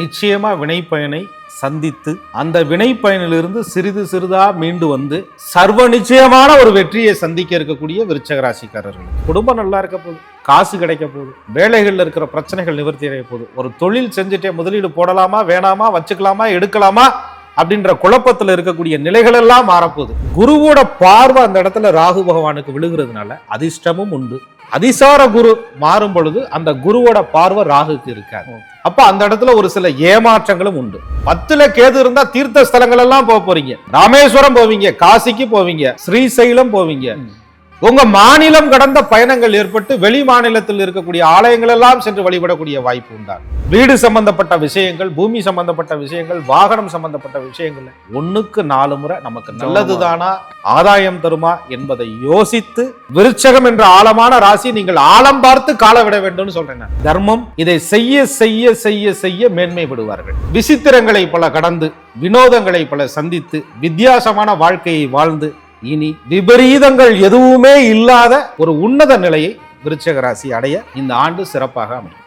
நிச்சயமாக வினைப்பயனை சந்தித்து அந்த வினைப்பயனிலிருந்து சிறிது சிறிதாக மீண்டு வந்து சர்வ நிச்சயமான ஒரு வெற்றியை சந்திக்க இருக்கக்கூடிய விருச்சகராசிக்காரர்கள் குடும்பம் நல்லா இருக்க போகுது காசு கிடைக்க போகுது வேலைகளில் இருக்கிற பிரச்சனைகள் நிவர்த்தி அடைய போகுது. ஒரு தொழில் செஞ்சுட்டே முதலீடு போடலாமா வேணாமா வச்சுக்கலாமா எடுக்கலாமா அப்படின்ற குழப்பத்தில் இருக்கக்கூடிய நிலைகள் எல்லாம் மாறப்போகுது. குருவோட பார்வை அந்த இடத்துல ராகு பகவானுக்கு விழுகிறதுனால அதிர்ஷ்டமும் உண்டு அதிசார குரு மாறும் பொழுது அந்த குருவோட பார்வை ராகுக்கு இருக்காது. அப்ப அந்த இடத்துல ஒரு சில ஏமாற்றங்களும் உண்டு. பத்துல கேது இருந்தா தீர்த்த ஸ்தலங்கள் எல்லாம் போக போறீங்க. ராமேஸ்வரம் போவீங்க காசிக்கு போவீங்க ஸ்ரீசைலம் போவீங்க. உங்க மாநிலம் கடந்த பயணங்கள் ஏற்பட்டு வெளி மாநிலத்தில் இருக்கக்கூடிய ஆலயங்கள் எல்லாம் சென்று வழிபடக்கூடிய வாய்ப்பு உண்டாகும் வீடு சம்பந்தப்பட்ட விஷயங்கள் பூமி சம்பந்தப்பட்ட விஷயங்கள் வாகனம் சம்பந்தப்பட்ட விஷயங்கள் ஒண்ணுக்கு நாலு முறை நமக்கு நல்லதுதானா? ஆதாயம் தருமா என்பதை யோசித்து விருச்சகம் என்ற ஆழமான ராசி நீங்கள் ஆழம் பார்த்து கால விட வேண்டும்னு சொல்றேன். தர்மம் இதை செய்ய செய்ய செய்ய செய்ய மேன்மைப்படுவார்கள் விசித்திரங்களை பல கடந்து வினோதங்களை பல சந்தித்து வித்தியாசமான வாழ்க்கையை வாழ்ந்து இனி விபரீதங்கள் எதுவுமே இல்லாத ஒரு உன்னத நிலையை விருச்சக ராசி அடைய இந்த ஆண்டு சிறப்பாக அமையும்.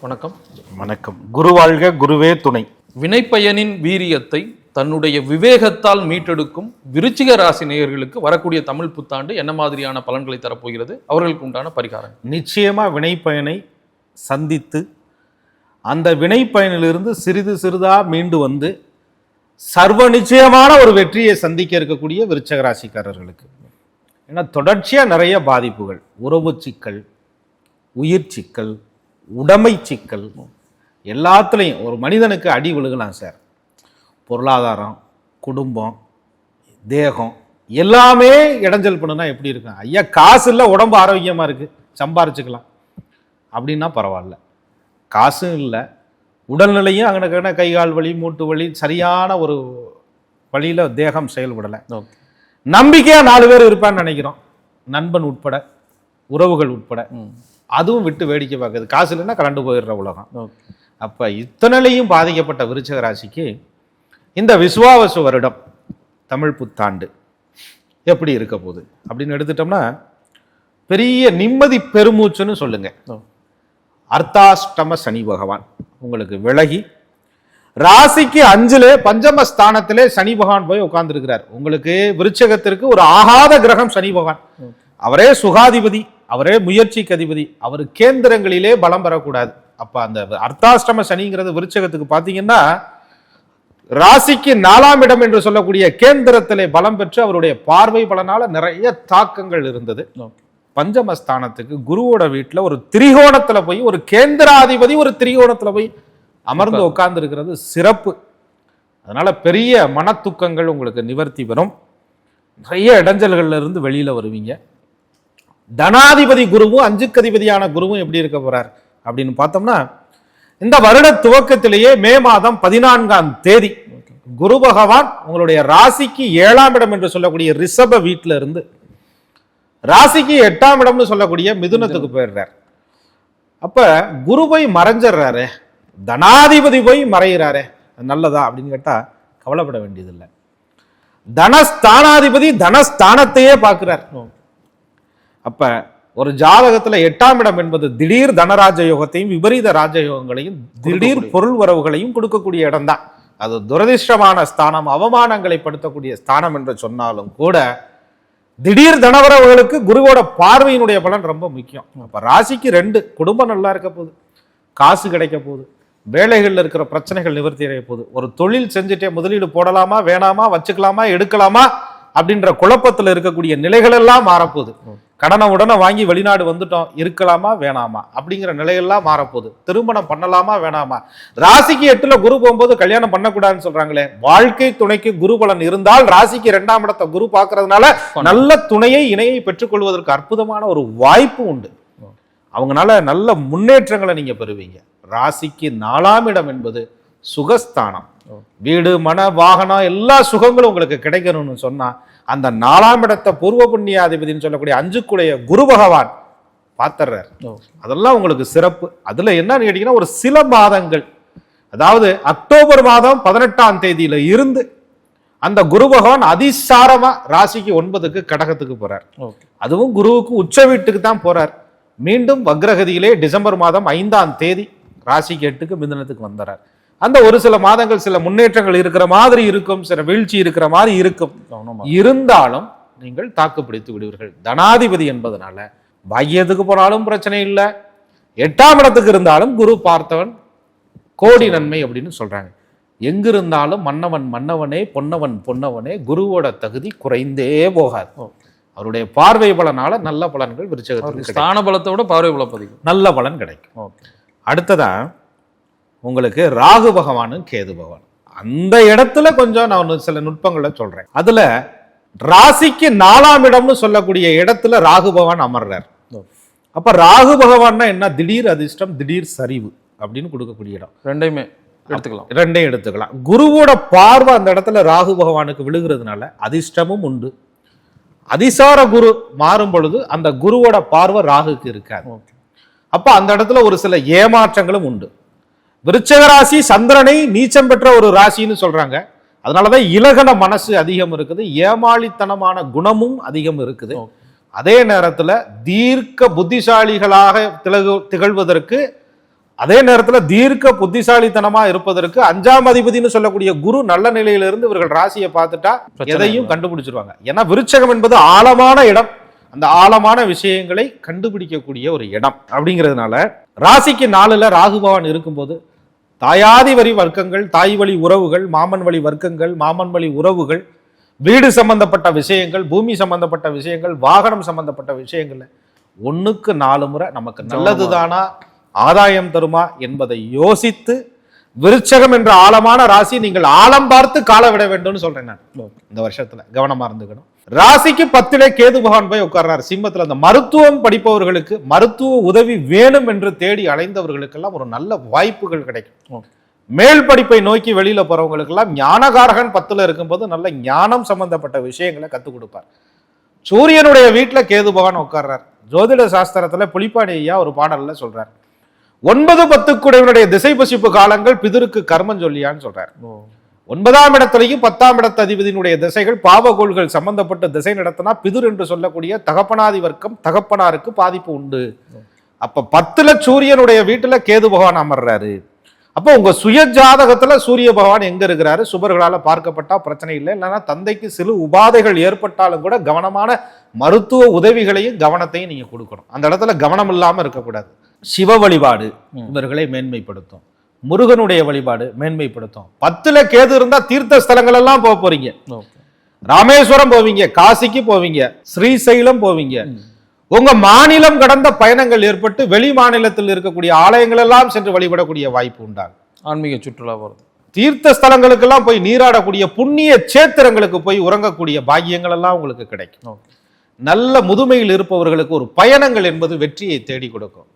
வணக்கம். வணக்கம். குரு வாழ்க குருவே துணை. வினைப்பயனின் வீரியத்தை தன்னுடைய விவேகத்தால் மீட்டெடுக்கும் விருச்சிக ராசி நேயர்களுக்கு வரக்கூடிய தமிழ் புத்தாண்டு என்ன மாதிரியான பலன்களை தரப்போகிறது? அவர்களுக்கு உண்டான பரிகாரம் நிச்சயமா வினைப்பயனை சந்தித்து அந்த வினைப்பயனிலிருந்து சிறிது சிறிதாக மீண்டு வந்து சர்வ நிச்சயமான ஒரு வெற்றியை சந்திக்க இருக்கக்கூடிய விருச்சகராசிக்காரர்களுக்கு. ஏன்னா தொடர்ச்சியாக நிறைய பாதிப்புகள். உறவு சிக்கல் உயிர் சிக்கல் உடைமை சிக்கல் எல்லாத்துலேயும் ஒரு மனிதனுக்கு அடி விழுகலாம் சார். பொருளாதாரம் குடும்பம் தேகம் எல்லாமே இடைஞ்சல் பண்ணுனா எப்படி இருக்கும்? ஐயா காசு இல்லை உடம்பு ஆரோக்கியமாக இருக்குது சம்பாரிச்சுக்கலாம். அப்படின்னா பரவாயில்ல. காசும் இல்லை. உடல்நிலையும் அங்கே கை கால் வலி மூட்டு வலி சரியான ஒரு வழியில் தேகம் செயல்படலை. நம்பிக்கையாக நாலு பேர் இருப்பான்னு நினைக்கிறோம். நண்பன் உட்பட உறவுகள் உட்பட. அதுவும் விட்டு வேடிக்கை பார்க்குது காசு இல்லைன்னா கலண்டு போயிடுற உலகம். அப்போ இத்தனைலையும் பாதிக்கப்பட்ட விருச்சக ராசிக்கு இந்த விசுவாவசு வருடம் தமிழ் புத்தாண்டு எப்படி இருக்க போகுது? அப்படின்னு எடுத்துட்டோம்னா பெரிய நிம்மதி பெருமூச்சுன்னு சொல்லுங்க. ஓ. அர்த்தாஷ்டம சனி பகவான் உங்களுக்கு விலகி ராசிக்கு அஞ்சிலே பஞ்சம ஸ்தானத்திலே சனி பகவான் போய் உட்கார்ந்துருக்கிறார். உங்களுக்கு விருச்சகத்திற்கு ஒரு ஆகாத கிரகம் சனி பகவான். அவரே சுகாதிபதி அவரே முயற்சிக்கு அதிபதி அவர் கேந்திரங்களிலே பலம் பெறக்கூடாது. அப்ப அந்த அர்த்தாஷ்டம சனிங்கிறது விருச்சகத்துக்கு பார்த்தீங்கன்னா ராசிக்கு நாலாம் இடம் என்று சொல்லக்கூடிய கேந்திரத்திலே பலம் பெற்று அவருடைய பார்வை பலனால நிறைய தாக்கங்கள் இருந்தது. ஓகே. பஞ்சமஸ்தானத்துக்கு குருவோட வீட்டுல ஒரு திரிகோணத்துல போய் ஒரு கேந்திராதிபதி ஒரு திரிகோணத்துல போய் அமர்ந்து உட்கார்ந்து. இருக்கிறது சிறப்பு. அதனால பெரிய மனத்துக்கங்கள் உங்களுக்கு நிவர்த்தி பெறும். நிறைய இடைஞ்சல்கள்ல இருந்து வெளியில வருவீங்க. தனாதிபதி குருவும் அஞ்சுக்கு அதிபதியான குருவும் எப்படி இருக்க போறார் அப்படின்னு பார்த்தோம்னா இந்த வருட துவக்கத்திலேயே மே மாதம் பதினான்காம் தேதி குரு பகவான் உங்களுடைய ராசிக்கு ஏழாம் இடம் என்று சொல்லக்கூடிய ரிஷப வீட்டில இருந்து ராசிக்கு எட்டாம் இடம்னு சொல்லக்கூடிய மிதுனத்துக்கு போயிடுறார். அப்ப குரு போய் மறைஞ்சிடுறாரு. தனாதிபதி போய் மறைகிறாரே நல்லதா அப்படின்னு கேட்டா கவலைப்பட வேண்டியதில்லை. தனஸ்தானாதிபதி தனஸ்தானத்தையே பார்க்கிறார். அப்ப ஒரு ஜாதகத்துல எட்டாம் இடம் என்பது திடீர் தனராஜ யோகத்தையும் விபரீத ராஜயோகங்களையும் திடீர் பொருள் வரவுகளையும் கொடுக்கக்கூடிய இடம்தான். அது துரதிர்ஷ்டமான ஸ்தானம் அவமானங்களை படுத்தக்கூடிய ஸ்தானம் என்று சொன்னாலும் கூட திடீர் தனவரவுகளுக்கு குருவோட பார்வையினுடைய பலன் ரொம்ப முக்கியம். அப்போ ராசிக்கு ரெண்டு குடும்பம் நல்லா இருக்க போகுது. காசு கிடைக்க போகுது. வேலைகளில் இருக்கிற பிரச்சனைகள் நிவர்த்தி அடைய போகுது. ஒரு தொழில் செஞ்சுட்டே முதலீடு போடலாமா வேணாமா வச்சுக்கலாமா எடுக்கலாமா? அப்படின்ற குழப்பத்துல இருக்கக்கூடிய நிலைகள் எல்லாம் மாறப்போகுது. கடனை உடனே வாங்கி வெளிநாடு வந்துட்டோம் இருக்கலாமா வேணாமா? அப்படிங்கிற நிலையெல்லாம் மாறப்போகுது. திருமணம் பண்ணலாமா வேணாமா? ராசிக்கு எட்டுல குரு போகும்போது கல்யாணம் பண்ணக்கூடாதுன்னு சொல்றாங்களே வாழ்க்கை துணைக்கு குரு பலன் இருந்தால் ராசிக்கு இரண்டாம் இடத்தை குரு பார்க்கறதுனால நல்ல துணையை இணையை பெற்றுக்கொள்வதற்கு அற்புதமான ஒரு வாய்ப்பு உண்டு. அவங்கனால நல்ல முன்னேற்றங்களை நீங்க பெறுவீங்க. ராசிக்கு நாலாம் இடம் என்பது சுகஸ்தானம். வீடு மன வாகனம் எல்லா சுகங்களும் உங்களுக்கு கிடைக்கணும்னு சொன்னா அந்த நாலாம் இடத்தை பூர்வ புண்ணியாதிபதினு சொல்லக்கூடிய அஞ்சுக்குடைய குரு பகவான் பார்த்துறார் அதெல்லாம் உங்களுக்கு சிறப்பு. அதுல என்னன்னு கேட்டீங்கன்னா ஒரு சில மாதங்கள் அதாவது அக்டோபர் மாதம் பதினெட்டாம் தேதியில இருந்து அந்த குரு பகவான் அதிசாரமா ராசிக்கு ஒன்பதுக்கு கடகத்துக்கு போறார். அதுவும் குருவுக்கு உச்ச வீட்டுக்கு தான் போறார். மீண்டும் வக்ரகதியிலே டிசம்பர் மாதம் ஐந்தாம் தேதி ராசிக்கு எட்டுக்கு மிதுனத்துக்கு வந்துறார். அந்த ஒரு சில மாதங்கள் சில முன்னேற்றங்கள் இருக்கிற மாதிரி இருக்கும் சில வீழ்ச்சி இருக்கிற மாதிரி இருக்கும். இருந்தாலும் நீங்கள் தாக்கு பிடித்து விடுவீர்கள். தனாதிபதி என்பதனால பாக்கியத்துக்கு போனாலும் பிரச்சனை இல்லை. எட்டாம் இடத்துக்கு இருந்தாலும் குரு பார்த்தவன் கோடி நன்மை அப்படின்னு சொல்றாங்க. எங்கிருந்தாலும் மன்னவன் மன்னவனே பொன்னவன் பொன்னவனே குருவோட தகுதி குறைந்தே போகாது. அவருடைய பார்வை பலனால நல்ல பலன்கள் விருச்சகத்துக்கு. ஸ்தான பலத்தை விட பார்வை பலம் அதிகம். நல்ல பலன் கிடைக்கும். ஓகே. அடுத்ததா உங்களுக்கு ராகு பகவானும் கேது பகவான் அந்த இடத்துல கொஞ்சம் நான் சில நுட்பங்களை சொல்றேன். அதுல ராசிக்கு நாலாம் இடம்னு சொல்லக்கூடிய இடத்துல ராகு பகவான் அமர்றார். அப்ப ராகு பகவான்னா என்ன? திடீர் அதிர்ஷ்டம் திடீர் சரிவு அப்படின்னு கொடுக்கக்கூடிய இடம். ரெண்டையுமே எடுத்துக்கலாம். ரெண்டையும் எடுத்துக்கலாம். குருவோட பார்வை அந்த இடத்துல ராகு பகவானுக்கு விழுகிறதுனால அதிர்ஷ்டமும் உண்டு. அதிசார குரு மாறும் பொழுது அந்த குருவோட பார்வை ராகுக்கு இருக்காது. அப்ப அந்த இடத்துல ஒரு சில ஏமாற்றங்களும் உண்டு. விருச்சக ராசி சந்திரனை நீச்சம் பெற்ற ஒரு ராசின்னு சொல்றாங்க அதனாலதான் இலகன மனசு அதிகம் இருக்குது ஏமாளித்தனமான குணமும் அதிகம் இருக்குது. அதே நேரத்துல தீர்க்க புத்திசாலிகளாக திலகு திகழ்வதற்கு அதே நேரத்துல தீர்க்க புத்திசாலித்தனமா இருப்பதற்கு அஞ்சாம் அதிபதினு சொல்லக்கூடிய குரு நல்ல நிலையிலிருந்து இவர்கள் ராசியை பார்த்துட்டா எதையும். கண்டுபிடிச்சிருவாங்க ஏன்னா விருச்சகம் என்பது ஆழமான இடம் அந்த ஆழமான விஷயங்களை கண்டுபிடிக்கக்கூடிய ஒரு இடம் அப்படிங்கிறதுனால ராசிக்கு நாலுல ராகு பகவான் இருக்கும்போது தாயாதி வரி வர்க்கங்கள் தாய் வழி உறவுகள் மாமன் வழி வர்க்கங்கள் மாமன் வழி உறவுகள் வீடு சம்பந்தப்பட்ட விஷயங்கள் பூமி சம்பந்தப்பட்ட விஷயங்கள் வாகனம் சம்பந்தப்பட்ட விஷயங்கள்ல ஒன்றுக்கு நாலு முறை நமக்கு நல்லது தானா ஆதாயம் தருமா? என்பதை யோசித்து விருச்சகம் என்ற ஆழமான ராசி நீங்கள் ஆழம் பார்த்து கால விட வேண்டும்னு சொல்றேன் நான். இந்த வருஷத்துல கவனமா இருந்துக்கணும். ராசிக்கு பத்திலே கேது பகவான் போய் உட்கார்றார். சிம்மத்துல அந்த மருத்துவம் படிப்பவர்களுக்கு மருத்துவ உதவி வேணும் என்று தேடி அலைந்தவர்களுக்கெல்லாம் ஒரு நல்ல வாய்ப்புகள் கிடைக்கும். மேல் படிப்பை நோக்கி வெளியில போறவங்களுக்கெல்லாம் ஞானகாரகன் பத்துல இருக்கும்போது நல்ல ஞானம் சம்பந்தப்பட்ட விஷயங்களை கத்துக் கொடுப்பார். சூரியனுடைய வீட்டுல கேது பகவான் உட்கார்றார். ஜோதிட சாஸ்திரத்துல புலிப்பாடி ஐயா ஒரு பாடல்ல சொல்றார். ஒன்பது பத்துக்குடையவனுடைய திசை பசிப்பு காலங்கள் பிதருக்கு கர்மம் சொல்லியான்னு சொல்றார். ஒன்பதாம் இடத்திலையும் பத்தாம் இடத்து அதிபதியினுடைய திசைகள் பாவகோள்கள் சம்பந்தப்பட்ட திசை நடத்தினா பிதுர் என்று சொல்லக்கூடிய தகப்பனாதி வர்க்கம் தகப்பனாருக்கு பாதிப்பு உண்டு. அப்ப பத்துல சூரியனுடைய வீட்டுல கேது பகவான் அமர்றாரு. அப்போ உங்க சுய ஜாதகத்துல சூரிய பகவான் எங்க இருக்கிறாரு? சுபர்களால பார்க்கப்பட்டா பிரச்சனை இல்லை. இல்லைன்னா தந்தைக்கு சிறு உபாதைகள் ஏற்பட்டாலும் கூட கவனமான மருத்துவ உதவிகளையும் கவனத்தையும் நீங்க கொடுக்கணும். அந்த இடத்துல கவனம் இல்லாம இருக்கக்கூடாது. சிவ வழிபாடு. இவர்களை மேன்மைப்படுத்தும். முருகனுடைய வழிபாடு மேன்மைப்படுத்தும். பத்துல கேது இருந்தா தீர்த்த ஸ்தலங்கள் எல்லாம் போக போறீங்க. ராமேஸ்வரம் போவீங்க காசிக்கு போவீங்க ஸ்ரீசைலம் போவீங்க. உங்க மாநிலம் கடந்த பயணங்கள் ஏற்பட்டு வெளி மாநிலத்தில் இருக்கக்கூடிய ஆலயங்கள் எல்லாம் சென்று வழிபடக்கூடிய வாய்ப்பு உண்டாகும். ஆன்மீக சுற்றுலா போகிறது தீர்த்த ஸ்தலங்களுக்கெல்லாம் போய் நீராடக்கூடிய புண்ணிய சேத்திரங்களுக்கு போய் உறங்கக்கூடிய பாக்கியங்கள் எல்லாம் உங்களுக்கு கிடைக்கும். நல்ல முதுமையில் இருப்பவர்களுக்கு ஒரு பயணங்கள் என்பது வெற்றியை தேடி கொடுக்கும்.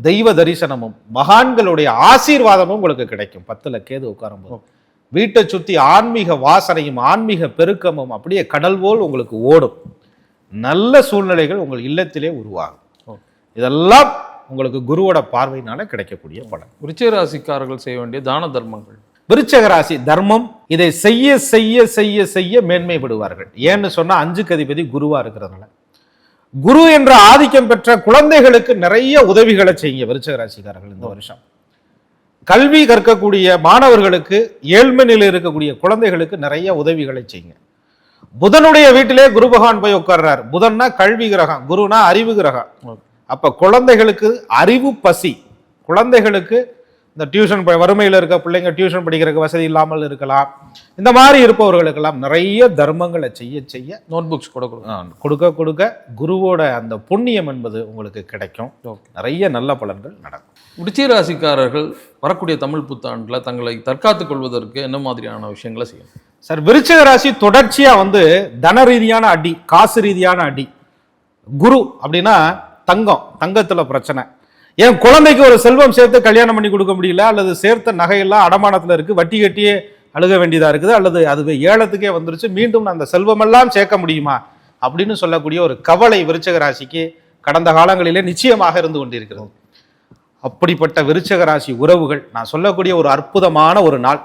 தெய்வ தரிசனமும் மகான்களுடைய ஆசீர்வாதமும் உங்களுக்கு கிடைக்கும். பத்துல கேது உட்காரும்போது. வீட்டை சுத்தி ஆன்மீக வாசனையும் ஆன்மீக பெருக்கமும் அப்படியே கடல் போல் உங்களுக்கு ஓடும். நல்ல சூழ்நிலைகள் உங்கள் இல்லத்திலே உருவாகும். இதெல்லாம் உங்களுக்கு குருவோட பார்வையினால கிடைக்கக்கூடிய பலன். விருச்சிக ராசிக்காரர்கள் செய்ய வேண்டிய தான தர்மங்கள். விருச்சக ராசி தர்மம் இதை செய்ய செய்ய செய்ய செய்ய மேன்மைப்படுவார்கள். ஏன்னு சொன்னா அஞ்சுக்கு அதிபதி குருவா இருக்கிறதுனால. குரு என்ற ஆதிக்கம் பெற்ற குழந்தைகளுக்கு நிறைய உதவிகளை செய்யுங்க விருச்சக ராசிக்காரர்கள் இந்த வருஷம். கல்வி கற்கக்கூடிய மாணவர்களுக்கு ஏழ்மை நிலையில் இருக்கக்கூடிய குழந்தைகளுக்கு நிறைய உதவிகளை செய்யுங்க. புதனுடைய வீட்டிலே குரு பகவான் போய் உட்கார்றார். புதன்னா கல்வி கிரகம் குருனா அறிவு கிரகம். அப்ப குழந்தைகளுக்கு அறிவு பசி குழந்தைகளுக்கு இந்த டியூஷன் வறுமையில் இருக்க பிள்ளைங்க டியூஷன் படிக்கிறதுக்கு வசதி இல்லாமல் இருக்கலாம். இந்த மாதிரி இருப்பவர்களுக்கெல்லாம் நிறைய தர்மங்களை செய்ய செய்ய நோட் புக்ஸ் கூட கொடுக்கும் ஆ, கொடுக்க கொடுக்க குருவோட அந்த புண்ணியம் என்பது உங்களுக்கு கிடைக்கும். நிறைய நல்ல பலன்கள் நடக்கும். விருச்சிக ராசிக்காரர்கள் வரக்கூடிய தமிழ் புத்தாண்டுல தங்களை தற்காத்துக் கொள்வதற்கு என்ன மாதிரியான விஷயங்களை செய்யணும்? சார் விருச்சிக ராசி தொடர்ச்சியா வந்து தன ரீதியான அடி காசு ரீதியான அடி. குரு அப்படின்னா தங்கம் தங்கத்துல பிரச்சனை. என் குழந்தைக்கு ஒரு செல்வம் சேர்த்து கல்யாணம் பண்ணி கொடுக்க முடியல? அல்லது சேர்த்த நகையெல்லாம் அடமானத்தில் இருக்குது வட்டி கட்டியே அழுக வேண்டியதாக இருக்குது அல்லது அதுவே ஏலத்துக்கே வந்துருச்சு மீண்டும் நான் அந்த செல்வமெல்லாம் சேர்க்க முடியுமா? அப்படின்னு சொல்லக்கூடிய ஒரு கவலை விருச்சக ராசிக்கு கடந்த காலங்களிலே நிச்சயமாக இருந்து கொண்டிருக்கிறது. அப்படிப்பட்ட விருச்சக ராசி உறவுகள் நான் சொல்லக்கூடிய ஒரு அற்புதமான ஒரு நாள்.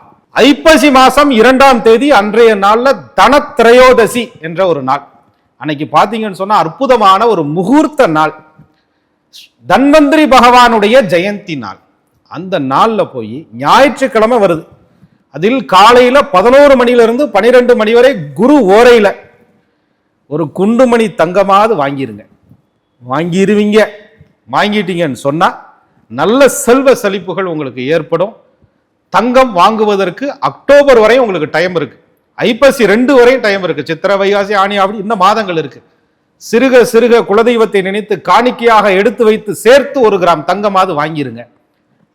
ஐப்பசி மாதம் இரண்டாம் தேதி அன்றைய நாளில் தனத்திரையோதசி என்ற ஒரு நாள். அன்னைக்கு பார்த்தீங்கன்னு சொன்னால் அற்புதமான ஒரு முகூர்த்த நாள். தன்வந்திரி பகவானுடைய ஜெயந்தி நாள். அந்த நாளில் போய் ஞாயிற்றுக்கிழமை வருது. அதில் காலையில் பதினோரு மணியிலிருந்து பனிரெண்டு மணி வரை குரு ஓரையில் ஒரு குண்டுமணி தங்கமாவது வாங்கிருங்க. வாங்கிடுவீங்க வாங்கிட்டீங்கன்னு சொன்னால் நல்ல செல்வ செழிப்புகள் உங்களுக்கு ஏற்படும். தங்கம் வாங்குவதற்கு அக்டோபர் வரை உங்களுக்கு டைம் இருக்குது ஐப்பசி ரெண்டு வரையும் டைம் இருக்குது சித்திரை வைகாசி ஆணி அப்படி இந்த மாதங்கள் இருக்குது சிறுக சிறுக குலதெய்வத்தை நினைத்து காணிக்கையாக எடுத்து வைத்து சேர்த்து ஒரு கிராம் தங்கமாவது வாங்கிருங்க.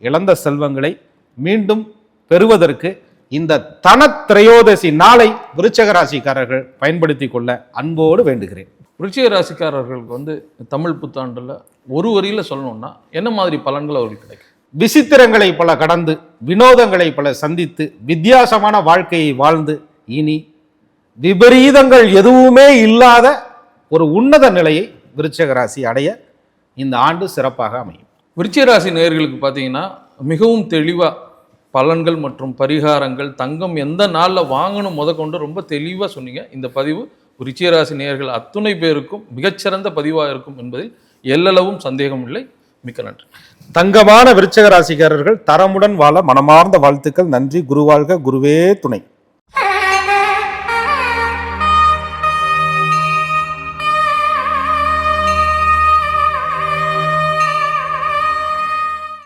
இழந்த செல்வங்களை மீண்டும் பெறுவதற்கு இந்த தனத்திரையோதசி நாளை விருச்சக ராசிக்காரர்கள் பயன்படுத்தி கொள்ள அன்போடு வேண்டுகிறேன். விருச்சிக ராசிக்காரர்களுக்கு வந்து தமிழ் புத்தாண்டுல ஒரு வரியில சொல்லணும்னா என்ன மாதிரி பலன்கள் அவர்களுக்கு கிடைக்கும்? விசித்திரங்களை பல கடந்து வினோதங்களை பல சந்தித்து வித்தியாசமான வாழ்க்கையை வாழ்ந்து இனி விபரீதங்கள் எதுவுமே இல்லாத ஒரு உன்னத நிலையை விருச்சக ராசி அடைய இந்த ஆண்டு சிறப்பாக அமையும். விருச்சிக ராசி நேயர்களுக்கு பார்த்தீங்கன்னா மிகவும் தெளிவா பலன்கள் மற்றும் பரிகாரங்கள் தங்கம் எந்த நாளில் வாங்கணும் முத கொண்டு ரொம்ப தெளிவாக சொன்னீங்க. இந்த பதிவு விருச்சிக ராசி நேயர்கள் அத்துணை பேருக்கும் மிகச்சிறந்த பதிவாக இருக்கும் என்பதில் எல்லளவும் சந்தேகம் இல்லை. மிக்க நன்றி. தங்கமான விருச்சக ராசிக்காரர்கள் தரமுடன் வாழ மனமார்ந்த வாழ்த்துக்கள். நன்றி. குருவாழ்க. குருவே துணை.